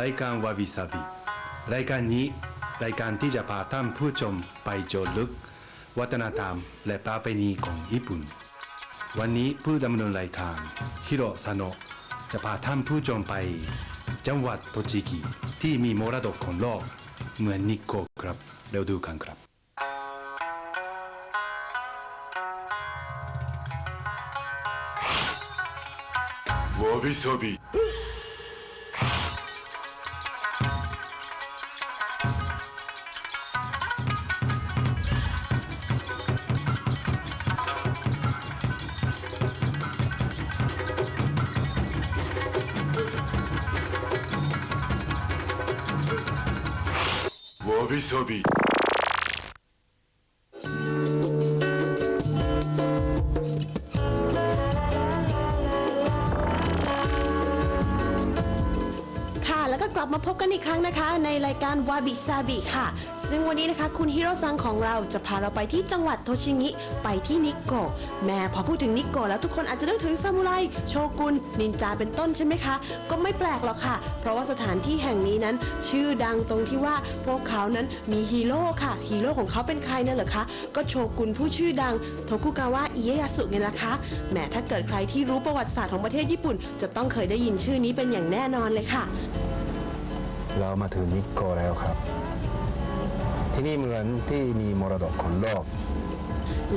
รายการวาบิซาบิรายการนี้รายการที่จะพาท่านผู้ชมไปโจลึก วัฒนธรรมและประเพณีของญี่ปุ่น วันนี้ผู้ดำเนินรายการฮิโรซาโนะจะพาท่านผู้ชมไป จังหวัดโตจิกิที่มีมรดกของโลกเหมือนนิโกะครับเร็วดูกันครับ わびさび บิโซบีค่ะ แล้วก็กลับมาพบกันอีกครั้งนะคะ ในรายการวาบิซาบิค่ะ ซึ่งวันนี้นะคะคุณฮิโร่ซังของเราจะพาเราไปที่จังหวัดโทชิงิ ไปที่นิโกะแม่พอพูดถึงนิโกะแล้วทุกคนอาจจะนึกถึงซามูไร โชกุน นินจาเป็นต้นใช่ไหมคะ ก็ไม่แปลกหรอกค่ะ เพราะว่าสถานที่แห่งนี้นั้น ชื่อดังตรงที่ว่าพวกเขานั้นมีฮีโร่ค่ะฮีโร่ของเขาเป็นใครนั่นเหรอคะก็โชกุนผู้ชื่อดังโทคุกาวะอิเยยาสุไงล่ะคะแหมถ้าเกิดใครที่รู้ประวัติศาสตร์ของประเทศญี่ปุ่น จะต้องเคยได้ยินชื่อนี้เป็นอย่างแน่นอนเลยค่ะ เรามาถึงนิโกะแล้วครับ ที่นี่เหมือนที่มีมรดกของโลก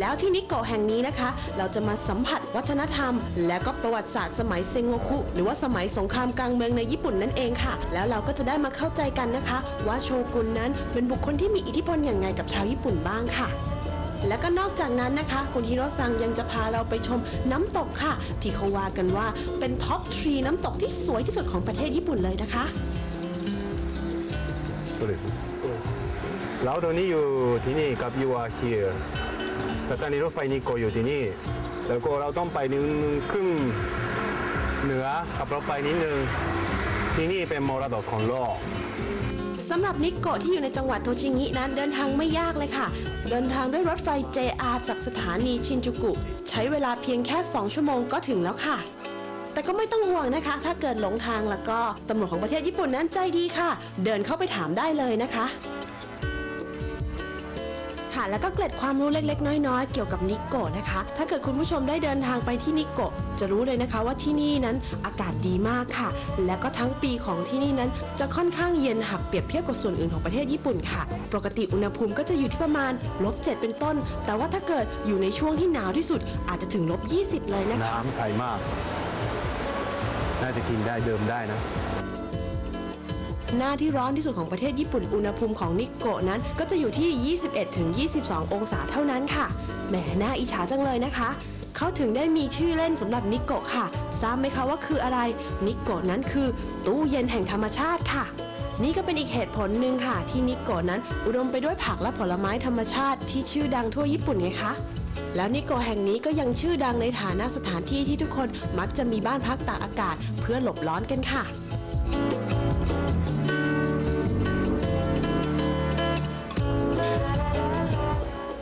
แล้วที่นิโกะแห่งนี้นะคะ เราจะมาสัมผัสวัฒนธรรม และก็ประวัติศาสตร์สมัยเซงโงคุ หรือว่าสมัยสงครามกลางเมืองในญี่ปุ่นนั่นเองค่ะ แล้วเราก็จะได้มาเข้าใจกันนะคะ ว่าโชกุนนั้นเป็นบุคคลที่มีอิทธิพลอย่างไงกับชาวญี่ปุ่นบ้างค่ะแล้วก็นอกจากนั้นนะคะ คุณฮิโรซังยังจะพาเราไปชมน้ำตกค่ะ ที่เขาว่ากันว่าเป็นท็อปทรีน้ำตกที่สวยที่สุดของประเทศญี่ปุ่นเลยนะคะ เราตอนนี้อยู่ที่นี่กับ you are here สถานีรถไฟนิโกอยู่ที่นี่ แล้วก็เราต้องไปนึงขึ้นเหนือกับรถไฟนิดนึง ที่นี่เป็นมรดกของโลกสำหรับนิโกะที่อยู่ในจังหวัดโทชิงินั้นเดินทางไม่ยากเลยค่ะ เดินทางด้วยรถไฟ JR จากสถานีชินจูกุ ใช้เวลาเพียงแค่ 2 ชั่วโมงก็ถึงแล้วค่ะ แต่ก็ไม่ต้องห่วงนะคะ ถ้าเกิดหลงทางแล้วก็ตำรวจของประเทศญี่ปุ่นนั้นใจดีค่ะ เดินเข้าไปถามได้เลยนะคะ ค่ะ แล้วก็เกล็ดความรู้เล็ก ๆ น้อย ๆ เกี่ยวกับนิโกะนะคะ ถ้าเกิดคุณผู้ชมได้เดินทางไปที่นิโกะจะรู้เลยนะคะว่าที่นี่นั้นอากาศดีมากค่ะ และก็ทั้งปีของที่นี่นั้น จะค่อนข้างเย็นหากเปรียบเทียบกับส่วนอื่นของประเทศญี่ปุ่นค่ะ ปกติอุณหภูมิก็จะอยู่ที่ประมาณลบเจ็ดเป็นต้น แต่ว่าถ้าเกิดอยู่ในช่วงที่หนาวที่สุดอาจจะถึงลบ20 เลยนะคะ น้ำใสมาก น่าจะกินได้เดิมได้นะ หน้าที่ร้อนที่สุดของประเทศญี่ปุ่นอุณหภูมิของนิโกะนั้น ก็จะอยู่ที่ 21-22 องศาเท่านั้นค่ะ แหมน่าอิจฉาจังเลยนะคะ เขาถึงได้มีชื่อเล่นสำหรับนิโกะค่ะ ทราบไหมคะว่าคืออะไร นิโกะนั้นคือ ตู้เย็นแห่งธรรมชาติค่ะ นี่ก็เป็นอีกเหตุผลหนึ่งค่ะ ที่นิโกะนั้นอุดมไปด้วยผักและผลไม้ธรรมชาติที่ชื่อดังทั่วญี่ปุ่นไงคะแล้วนิโกะแห่งนี้ก็ยังชื่อดังในฐานะสถานที่ที่ทุกคนมักจะมีบ้านพักตากอากาศเพื่อหลบร้อนกันค่ะ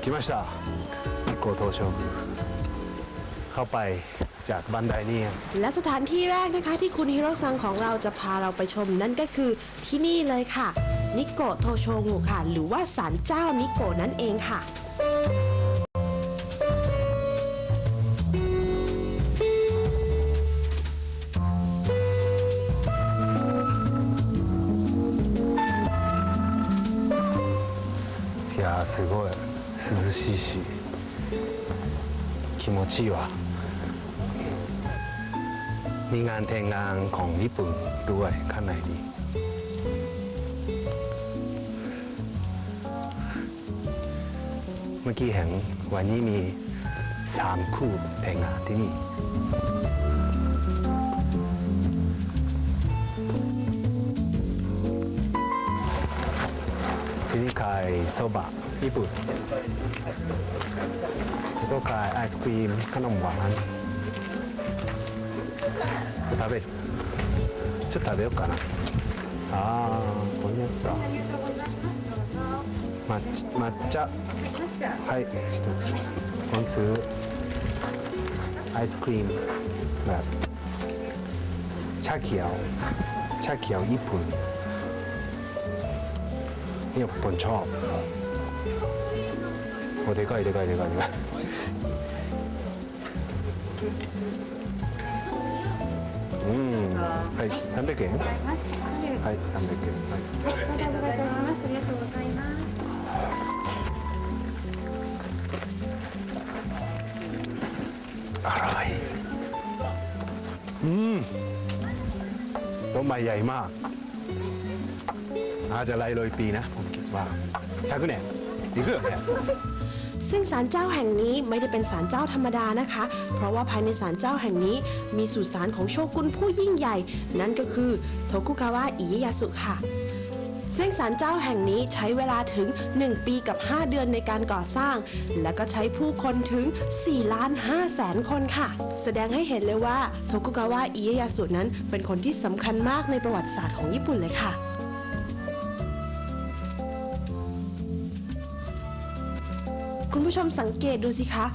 来ましたนิโกะโทโชกุเข้าไปจากบันไดนี่ และสถานที่แรกนะคะที่คุณฮิโร่ซังของเราจะพาเราไปชมนั่นก็คือที่นี่เลยค่ะ นิโกะโทโชงูค่ะ หรือว่าศาลเจ้านิโกะนั่นเองค่ะ いやーすごい 涼しいし気持ちいいわมีงานแต่งงานของญี่ปุ่นด้วยข้างในนี้เมื่อกี้เห็นวันนี้มีสามคู่แต่งงานที่นี่ いそばイブかアイスクリームかもバ食べるちょっと食べようかなあこんにゃ抹抹茶はい一つアイスクリームがチャキアをチャキアを1分วญี่ปุ่นเนี่ยผมชอบโอ้でかいでかいでかいでかいうんはい300円はい300円はいอร่อยอืมต้นไม้ใหญ่มาก อาจจะไล่เ ลยปีนะ ผมคิดว่า100年いくよね ซึ่งศาลเจ้าแห่งนี้ไม่ได้เป็นศาลเจ้าธรรมดานะคะ เพราะว่าภายในศาลเจ้าแห่งนี้มีสุสานของโชกุนผู้ยิ่งใหญ่ นั่นก็คือโทกุกาวะอิเยยาสุค่ะ ซึ่งศาลเจ้าแห่งนี้ใช้เวลาถึง 1 ปีกับ 5 เดือนในการก่อสร้าง และก็ใช้ผู้คนถึง 4 ล้าน5แสนคนค่ะ แสดงให้เห็นเลยว่าโทกุกาวะอิเยยาสุนั้นเป็นคนที่สำคัญมากในประวัติศาสตร์ของญี่ปุ่นเลยค่ะ ผู้ชมสังเกตดูสิคะ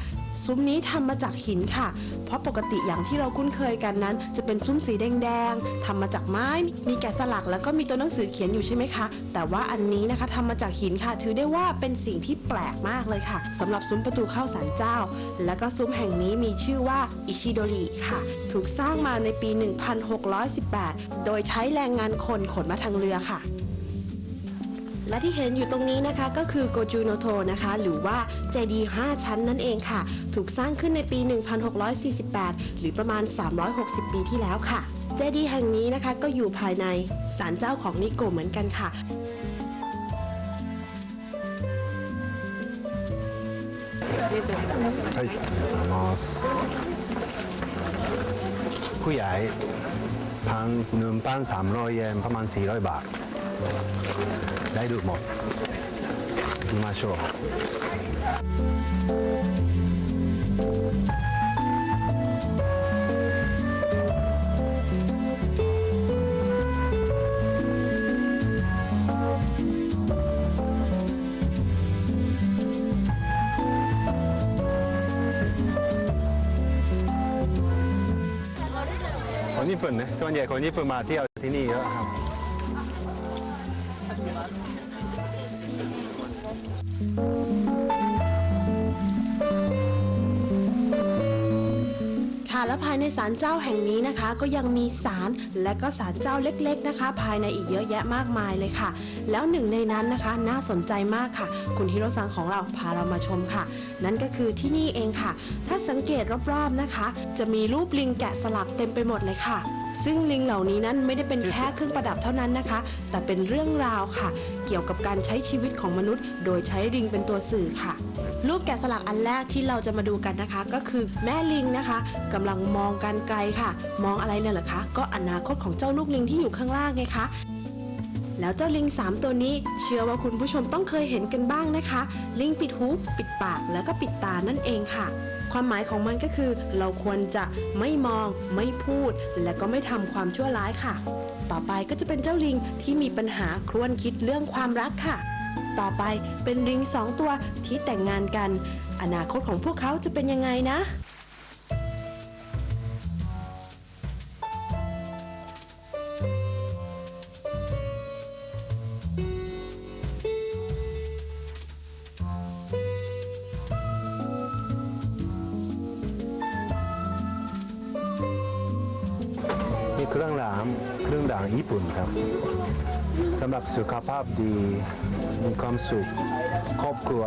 ซุ้มนี้ทำมาจากหินค่ะ เพราะปกติอย่างที่เราคุ้นเคยกันนั้น จะเป็นซุ้มสีแดงๆทำมาจากไม้ มีแกะสลักแล้วก็มีตัวหนังสือเขียนอยู่ใช่ไหมคะ แต่ว่าอันนี้นะคะทำมาจากหินค่ะ ถือได้ว่าเป็นสิ่งที่แปลกมากเลยค่ะสำหรับซุ้มประตูเข้าศาลเจ้า แล้วก็ซุ้มแห่งนี้มีชื่อว่าอิชิโดริค่ะ ถูกสร้างมาในปี 1618 โดยใช้แรงงานคนขนมาทางเรือค่ะ และที่เห็นอยู่ตรงนี้นะคะก็คือโกจูโนโทนะคะ หรือว่าเจดีย์5ชั้นนั่นเองค่ะ ถูกสร้างขึ้นในปี 1648 หรือประมาณ 360 ปีที่แล้วค่ะ เจดีย์แห่งนี้นะคะก็อยู่ภายในศาลเจ้าของนิโกะเหมือนกันค่ะ はい、ありがとうございます。ผู้ใหญ่พันหนึ่งพันสามร้อยเยนประมาณสี่ร้อยบาท ได้ดูหมด行きましょう。คนญี่ปุ่นนะส่วนใหญ่คนญี่ปุ่นมาเที่ยวที่นี่เยอะครับ ภายในศาลเจ้าแห่งนี้นะคะ ก็ยังมีศาลและก็ศาลเจ้าเล็กๆนะคะ ภายในอีกเยอะแยะมากมายเลยค่ะ แล้วหนึ่งในนั้นนะคะ น่าสนใจมากค่ะ คุณฮิโรซังของเราพาเรามาชมค่ะ นั่นก็คือที่นี่เองค่ะ ถ้าสังเกตรอบๆนะคะ จะมีรูปลิงแกะสลักเต็มไปหมดเลยค่ะ ซึ่งลิงเหล่านี้นั้นไม่ได้เป็นแค่เครื่องประดับเท่านั้นนะคะ แต่เป็นเรื่องราวค่ะ เกี่ยวกับการใช้ชีวิตของมนุษย์ โดยใช้ลิงเป็นตัวสื่อค่ะ รูปแกะสลักอันแรกที่เราจะมาดูกันนะคะ ก็คือแม่ลิงนะคะกำลังมองกันไกลค่ะ มองอะไรเนี่ยเหรอคะก็อนาคตของเจ้าลูกลิงที่อยู่ข้างล่างไงคะแล้วเจ้าลิงสามตัวนี้เชื่อว่าคุณผู้ชมต้องเคยเห็นกันบ้างนะคะ ลิงปิดหู ปิดปากแล้วก็ปิดตานั่นเองค่ะ ความหมายของมันก็คือ เราควรจะไม่มอง ไม่พูด และก็ไม่ทำความชั่วร้ายค่ะ ต่อไปก็จะเป็นเจ้าลิงที่มีปัญหาครวนคิดเรื่องความรักค่ะ ต่อไปเป็นลิงสองตัวที่แต่งงานกัน อนาคตของพวกเขาจะเป็นยังไงนะ เครื่องรางเครื่องรางญี่ปุ่นครับสำหรับสุขภาพดีมีความสุขครอบครัว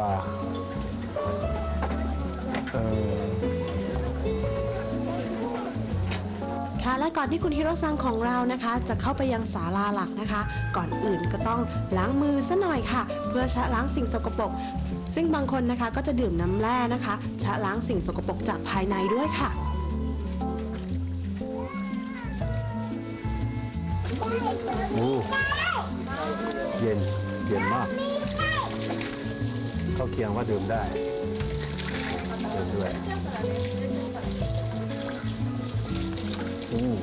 ค่ะและก่อนที่คุณฮิโรซังของเรานะคะ จะเข้าไปยังศาลาหลักนะคะ ก่อนอื่นก็ต้องล้างมือซะหน่อยค่ะ เพื่อชะล้างสิ่งสกปรกซึ่งบางคนนะคะก็จะดื่มน้ำแร่นะคะ ชะล้างสิ่งสกปรกจากภายในด้วยค่ะ โอ้เย็น เย็นมาก เขาเคียงว่าดื่มได้เย็นด้วยอืม